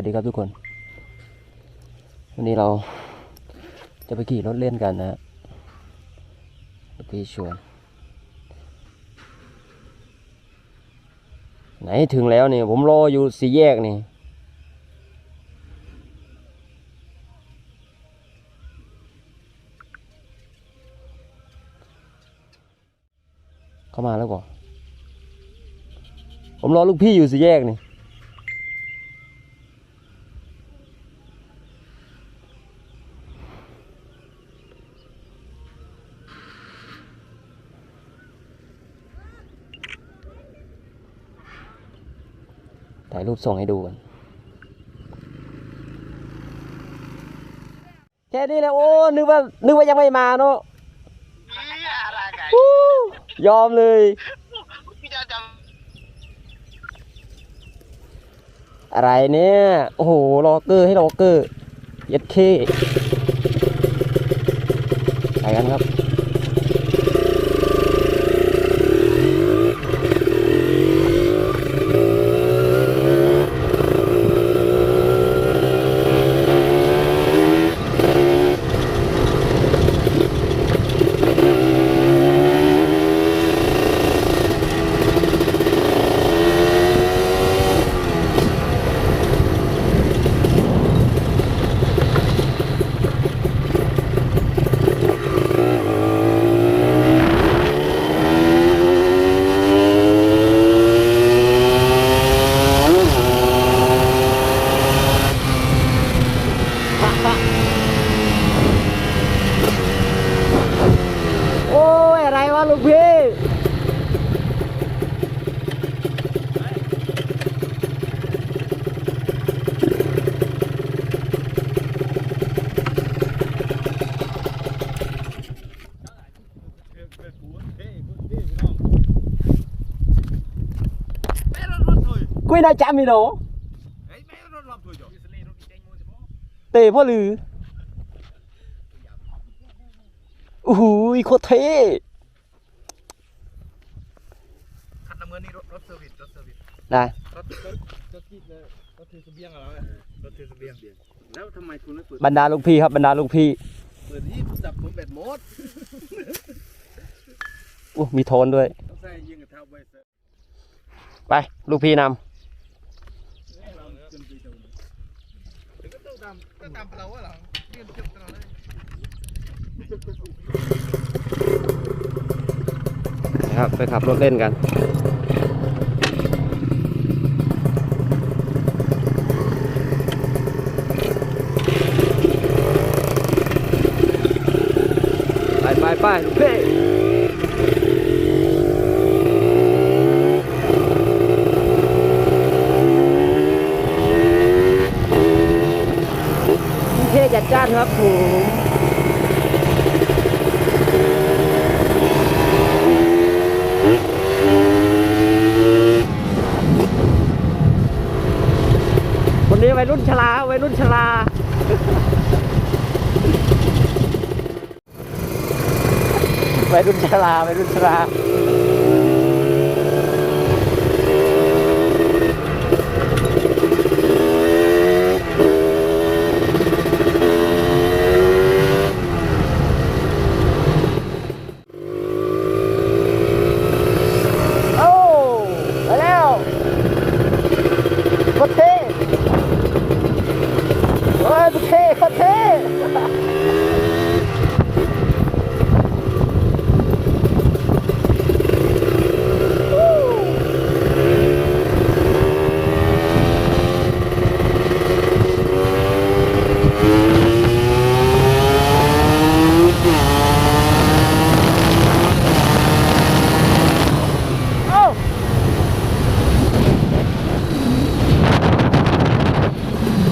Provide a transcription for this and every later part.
วัสดีครับทุกคน วันนี้เราจะไปขี่รถเล่นกันนะฮะลูกพี่ชวน ไหนถึงแล้วเนี่ยผมรออยู่สี่แยกนี่เข้ามาแล้วก่อผมรอลูกพี่อยู่สี่แยกนี่ ถ่ายรูปส่งให้ดูกันแค่นี้แหละโอ้ นึกว่า นึกว่ายังไม่มาเนาะฮู้ยอมเลย อะไรเนี่ย โอ้โหล็อกเกอร์ให้ล็อกเกอร์ยัดเคไปกันครับ โอ้ย อะไรวะลูกพี่ กุ้ยนายจำมีโนเตะพ่อลือโอ้โหโคตรเท่คันน้ำเงินนี่รถรถเซอร์วิสรถเซอร์วิสได้รถรถรถที่เลยรถถือเสบียงอะไรรถถือเสบียงแล้วทำไมคุณไม่เปิดบรรดาลูกพี่ครับบรรดาลูกพี่เปิดที่ดับผมแบตหมดอู้มีโทนด้วยต้องใส่ยิงกับเท้าไว้เสร็จไป ลูกพี่นเราขึ้นไปดูถึงก็ ต้องตามก็ตามเราอเหรอยืนจุดตลอดเลยครับไปขับรถเล่นกันไปไปไปลูกพี่เท่ จ้านครับผมคนนี้วัยรุ่นชราวัยรุ่นชราวัยรุ่นชราวัยรุ่นชราโอ้ไปแล้วโคตรเท่เฮ้ยโคตรเท่โคตรเท่เอ้า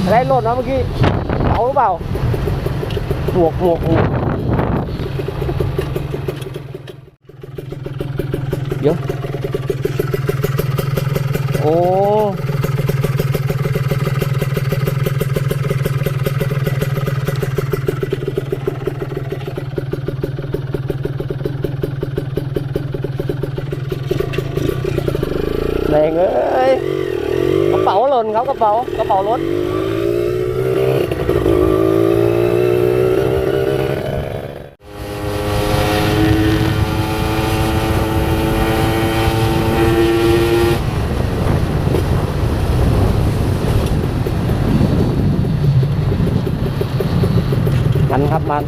อะไรหล่นวะเมื่อกี้เสาหรือเปล่า หมวกหมวกหมวกเดี๋ยวโอ้แรงเอ้ยกระเป๋าหล่นครับกระเป๋ากระเป๋ารถ มัน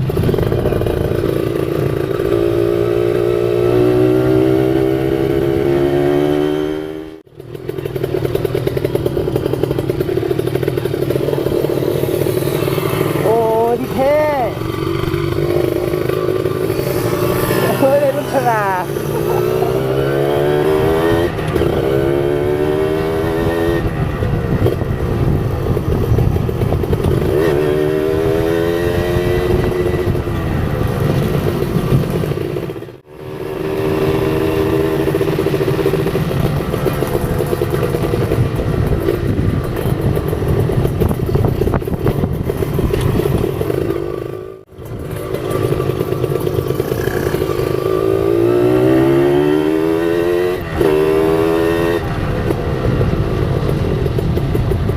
โอ้ยพี่เท่เฮ้ยเป็นลูกชรา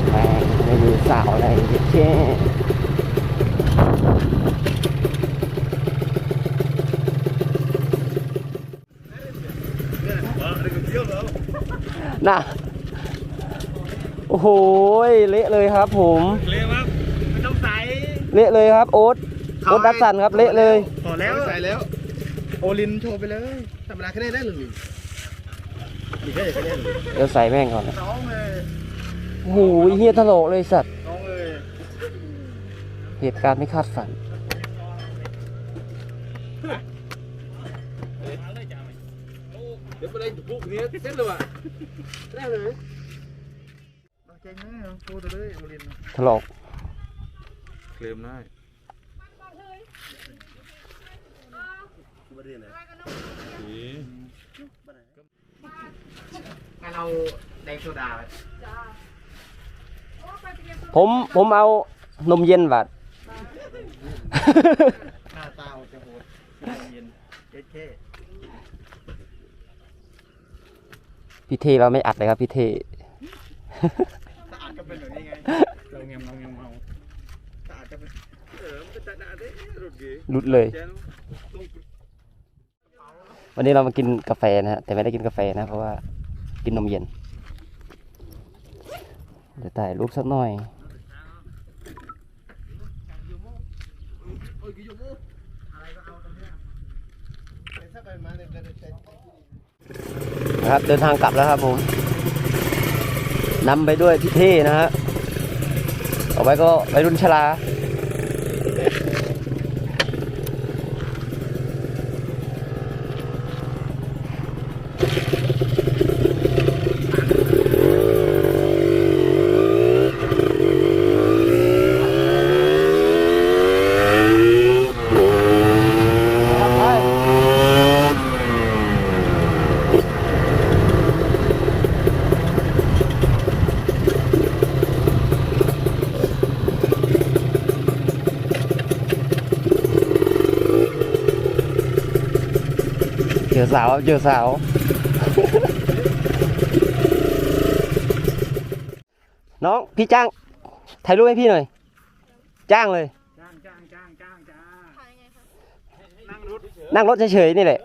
แม่งไม่มีสาวอะไรพี่เท่ น่ะ โอ้โหยเละเลยครับ ผมเร็วครับไม่ต้องใส่เละเลยครับ โอ๊ตโอ๊ตดักสันครับเละเลยพอแล้วใส่แล้ว โอลินโชว์ไปเลยธรรมดาแค่ได้ได้หรืออีกแค่แค่ได้หรือเดี๋ยวใส่แม่งก่อนนะน้องเลยโอ้โหเฮียทะโลกเลยสัตว์น้องเลยเหตุการณ์ไม่คาดฝัน เดี๋ยวไปเลยพวกนี้เซ็ตเลยว่ะได้เลยเอาใจง่ายเอาโชว์ไปเลยโอลินทะโลกเคลมได้งั้นเอาแดงโซดาผมผมเอานมเย็นบัดหน้าตาจะโหดเย็นเจ๊เจ๊ พี่เทเราไม่อัดเลยครับพี่เทอาดก็เป็นแบบนี้ไงเราเงียบเราเงียบเมาอาดก็เป็นเออมันจะด่าได้รุดรุดเลยวันนี้เรามากินกาแฟนะฮะแต่ไม่ได้กินกาแฟนะ เพราะว่ากินนมเย็นเดี๋ยวถ่ายรูปสักหน่อยอะไรก็เอาตรงนี้ยเป็นถ้าไปมาเนี่ยจะใช้น นะครับเดินทางกลับแล้วครับผมนำไปด้วยพี่เท่นะฮะต่อไปก็ไปรุ่นชลา เจ อสาวครับเจอสาว น้องพี่จ้างถ่ายรูปให้พี่หน่อย จ้างเลย จ้างจ้างจ้างจ้างจ้านั่งรถเฉยๆนี่แหละ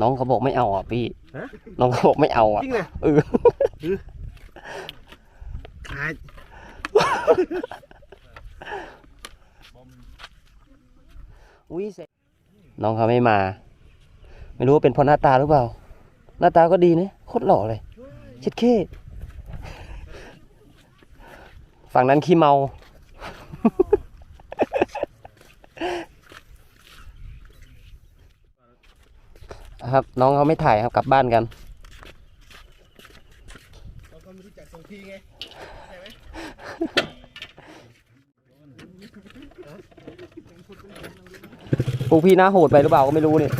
น้องเขาบอกไม่เอาอะพี่น้องเขาบอกไม่เอาอะจริงเลยเออขาย อุ้ยเสร็จน้องเขาไม่มา ไม่รู้ว่าเป็นเพราะหน้าตาหรือเปล่า หน้าตาก็ดีนะโคตรหล่อเลยช็ดเข้ฝั่งนั้นขี้เมาครับน้องเขาไม่ถ่ายครับกลับบ้านกัน เราก็ไม่รู้จักตรงที่ไงใช่ไหม พวกพี่หน้าโหดไปหรือเปล่าก็ไม่รู้นี่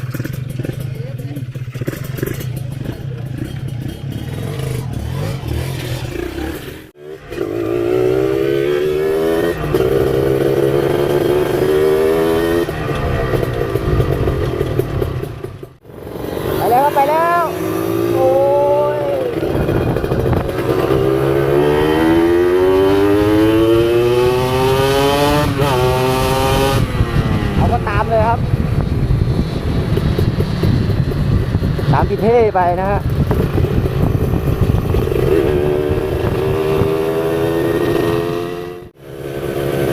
สามพิเทไปนะฮะ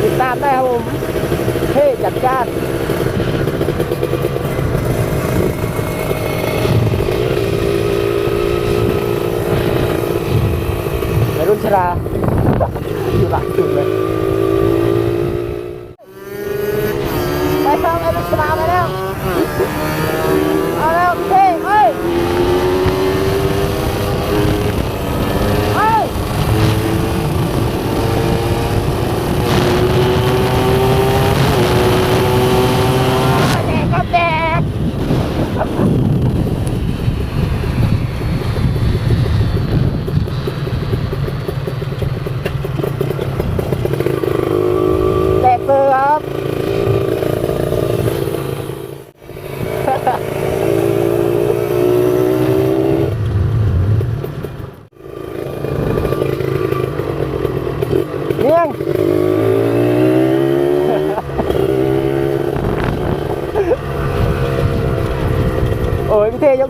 ติดตามได้ครับผมเท่จัดจ้านในรุ่นชรา อยู่หลักจุดเลย ไปฟังไอ้รุ่นชราไปแล้ว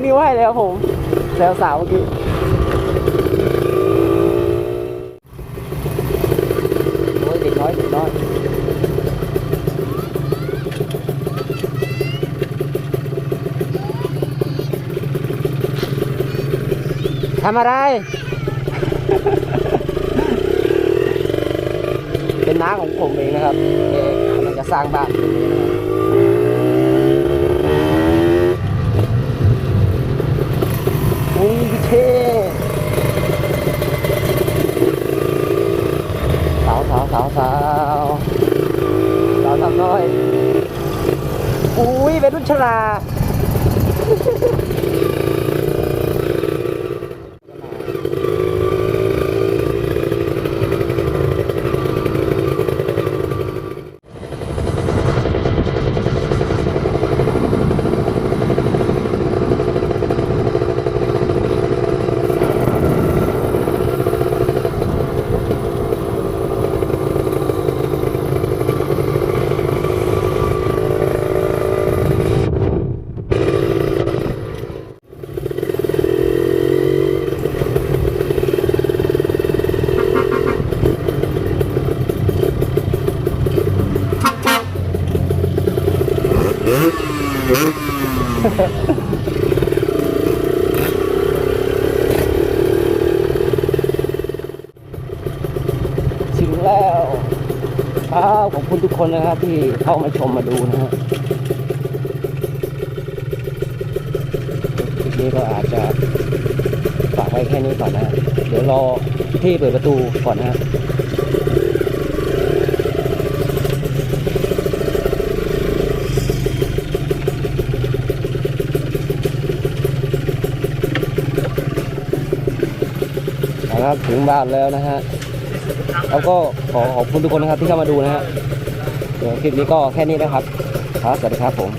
นิ้วให้เลยครับผมแซวสาวเมื่อกี้โอ้ยเด็กน้อยเด็กน้อยทำอะไร เป็นน้าของผมเองนะครับเอกกำลังจะสร้างบ้านตรงนี้นะครับอุ้ยพี่เท่สาวสาวสาวสาวสาวทำน้อย อุ้ ถึงแล้วครับขอบคุณทุกคนนะครับที่เข้ามาชมมาดูนะฮะคลิปนี้ก็อาจจะฝากไว้แค่นี้ก่อนนะ เดี๋ยวรอที่เปิดประตูก่อนนะ นะครับ ถึงบ้านแล้วนะฮะแล้วก็ขอขอบคุณทุกคนนะครับที่เข้ามาดูนะฮะเดี๋ยวคลิปนี้ก็แค่นี้นะครับครับสวัสดีครับผม